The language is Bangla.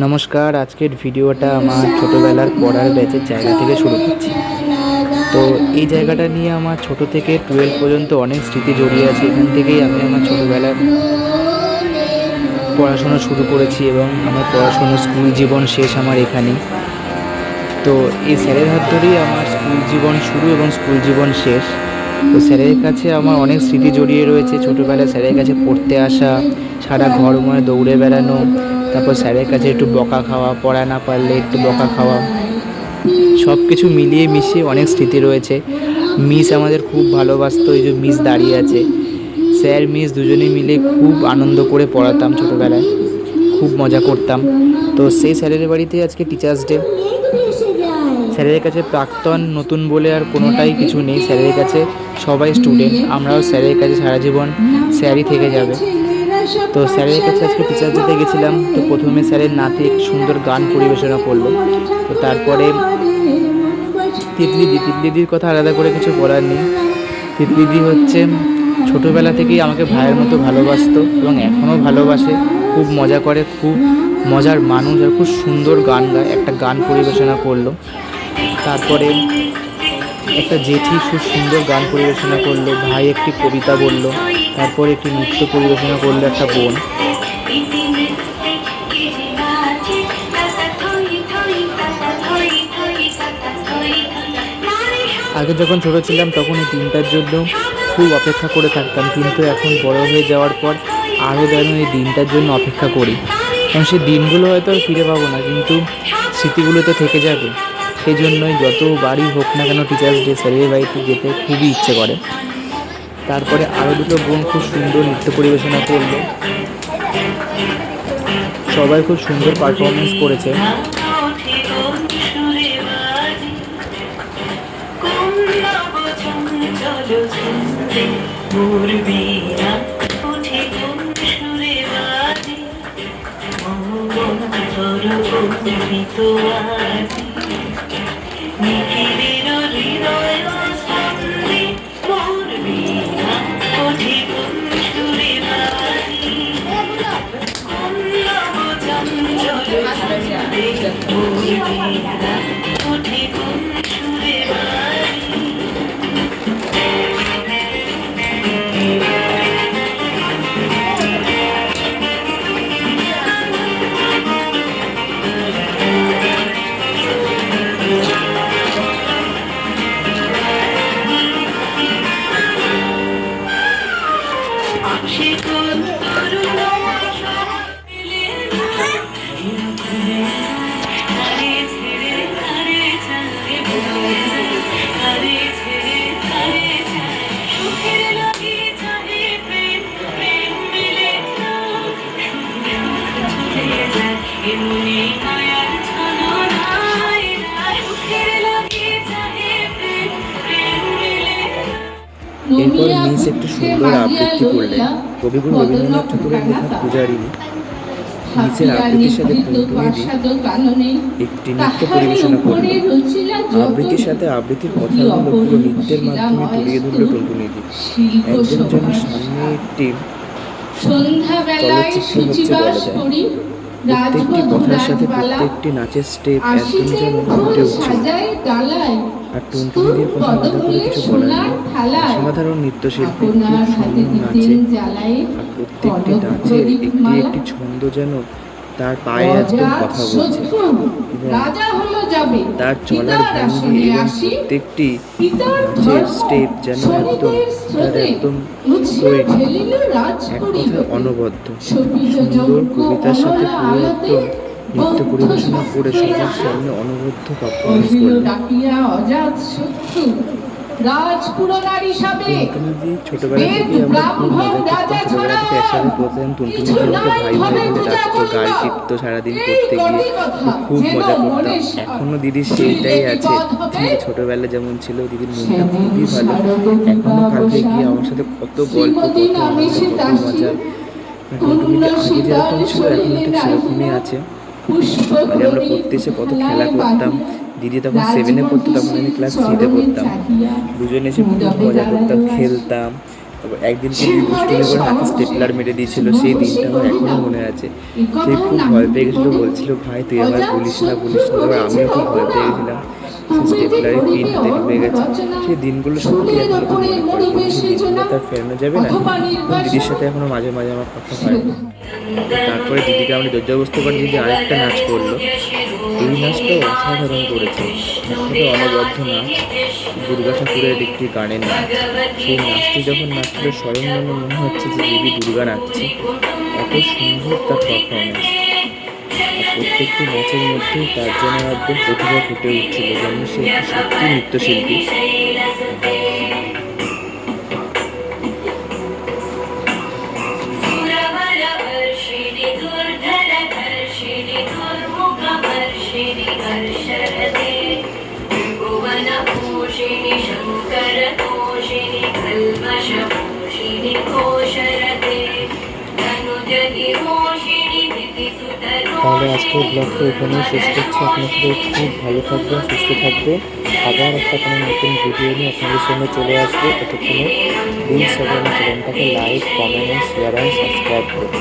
নমস্কার, আজকের ভিডিওটা আমার ছোটোবেলার পড়ার ব্যাচের জায়গা থেকে শুরু করছি। তো এই জায়গাটা নিয়ে আমার ছোট থেকে টুয়েলভ পর্যন্ত অনেক স্মৃতি জড়িয়ে আছে। এখান থেকেই আমি আমার ছোটোবেলার পড়াশোনা শুরু করেছি এবং আমার পড়াশোনা স্কুল জীবন শেষ আমার এখানেই। তো এই স্যারের হাত ধরেই আমার স্কুল জীবন শুরু এবং স্কুল জীবন শেষ। তো স্যারের কাছে আমার অনেক স্মৃতি জড়িয়ে রয়েছে। ছোটোবেলায় স্যারের কাছে পড়তে আসা, সারা ঘর মনে দৌড়ে বেড়ানো তারপর স্যারের কাছে একটু বকা খাওয়া, পড়া না পারলে একটু বকা খাওয়া। সব কিছু মিলিয়ে মিশিয়ে অনেক স্মৃতি রয়েছে। মিস আমাদের খুব ভালোবাসতো, এই যে মিস দাঁড়িয়ে আছে। স্যার, মিস দুজনে মিলে খুব আনন্দ করে পড়াতাম ছোটোবেলায়। খুব মজা করতাম। তো সেই স্যারের বাড়িতে আজকে টিচার্স ডে স্যারের কাছে প্রাক্তন, নতুন বলে আর কোনোটাই কিছু নেই। স্যারের কাছে সবাই স্টুডেন্ট আমরাও স্যারের কাছে সারা জীবন স্যারই থেকে যাবে। তো স্যারের কাছে আজকে টিচার ডেতে গেছিলাম। তো প্রথমে স্যারের নাতি একটি সুন্দর গান পরিবেশনা করল। তো তারপরে তিতলিদি তিতলিদির কথা আলাদা করে কিছু বলার নেই। তিতলিদি হচ্ছে, ছোটোবেলা থেকেই আমাকে ভাইয়ের মতো ভালোবাসতো এবং এখনও ভালোবাসে। খুব মজা করে, খুব মজার মানুষ আর খুব সুন্দর গান গায়, একটা গান পরিবেশনা করল। তারপরে একটা জেঠি খুব সুন্দর গান পরিবেশনা করল। ভাই একটি কবিতা বলল। তারপর একটি নৃত্য পরিবেশনা করল একটা বোন। আগে যখন ছোট ছিলাম, তখন এই দিনটার জন্য খুব অপেক্ষা করে থাকতাম। কিন্তু এখন বড় হয়ে যাওয়ার পর আরও যেন এই দিনটার জন্য অপেক্ষা করি। কারণ সেই দিনগুলো হয়তো আর ফিরে পাবো না, কিন্তু স্মৃতিগুলো তো থেকে যাবে। সেই জন্যই যত বাড়ি হোক না কেন টিচার্স ডে স্যারের বাড়িতে যেতে খুবই ইচ্ছে করে। তারপরে আরও দুটো বোন খুব সুন্দর নৃত্য পরিবেশনা করল। সবাই খুব সুন্দর পারফরমেন্স করেছে। Moving এরপর মিস একটু সুন্দর আবৃত্তি করলেন। কবিগুরু রবীন্দ্রনাথ ঠাকুরের লেখা পূজারিনী নিচের আবৃত্তির সাথে টুনটুনি একটি নৃত্য পরিবেশনা করল আবৃত্তির সাথে আবৃত্তির কথাগুলো পুরো নৃত্যের মাধ্যমে তুলিয়ে ধরল টুনটুনি দি একজন যেন সামনে একটি সন্ধ্যাবেলায় সূচিবাস করি। প্রত্যেকটি কথার সাথে প্রত্যেকটি নাচের স্টেপ একদম যেন ফুটে উঠছে। আর টুনটুনিদের কথা আলাদা করে কিছু বলার নেই। অসাধারণ নৃত্যশিল্পী খুব সুন্দর নাচে আর প্রত্যেকটি নাচের একটি একটি ছন্দ যেন তার পায়ে একদম কথা বলছে। তার চলার ভঙ্গি এবং প্রত্যেকটি নাচের স্টেপ যেন একদম তার একদম তৈরি এক কথায় অনবদ্য। সুন্দর কবিতার সাথে পুরো আলোতে নৃত্য পরিবেশনা করে সবার সামনে অনবদ্য পারফরমেন্স করলেন শত্রু। রাজপুরনার হিসাবে ছোটবেলা আমরা একসাথে টুনটুনি ভাই ভাই টিপতো সারাদিন পড়তে গিয়ে। খুব মজা করতাম। এখনও দিদির সেইটাই আছে। ছোটবেলা যেমন ছিল দিদির মনটা খুবই ভালো। এখনও কালকে গিয়ে আমার সাথে কত গল্প কত মজা। আগে যেরকম ছিল এখন ঠিক সেরকমই আছে। মানে আমরা পড়তে এসে কত খেলা করতাম। দিদি তখন সেভেনে পড়তো, তখন আমি ক্লাস থ্রিতে পড়তাম। দুজনে এসে খুব মজা করতাম, খেলতাম। তারপর একদিন খুবই দুষ্টুমি করে হাতে স্টেপলার মেরে দিয়েছিল, সেই দিনটা আমার এখনও মনে আছে। সে খুব ভয় পেয়ে গেছিল, বলছিল, ভাই, তুই আমার বলিস না বলিস না। তারপর আমিও খুব ভয় পেয়ে গেছিলাম। স্টেপলারে পিন হাতে ঢুকে গেছে। সেই দিনগুলো সত্যি এখনও খুব মনে পড়ে সেই দিনগুলো তার ফেরানো যাবে না। দিদির সাথে এখনও মাঝে মাঝে আমার কথা হয়। তারপরে দিদিকে আমরা জর্জবস্ত করে দিদি আরেকটা নাচ করল। এই নাচটাও অসাধারণ করেছে। একটা অনবদ্য নাচ। দুর্গা ঠাকুরের একটি গানের নাচ। সেই নাচটি যখন নাচছিল স্বয়ং যেন মনে হচ্ছে যে দেবী দুর্গা নাচছে, এত সুন্দর তার পারফরমেন্স প্রত্যেকটি নাচের মধ্যেই তার জন্য একদম প্রতিভা ফুটে উঠছিল যেন সে সত্যি নৃত্যশিল্পী। शङ्करतोषिणि कल्मषभूषिणि घोषरते धनुजनिरोषिणि তাহলে আজকের ব্লগটা এখানেই শেষ করছি আপনার সাথে খুব ভালো থাকবেন সুস্থ থাকবেন আবার একটা কোনো নতুন ভিডিও নিয়ে আপনাদের সামনে চলে আসবো ততক্ষণে প্লিজ সবাই আমার চ্যানেলটাকে like comment share and subscribe করুন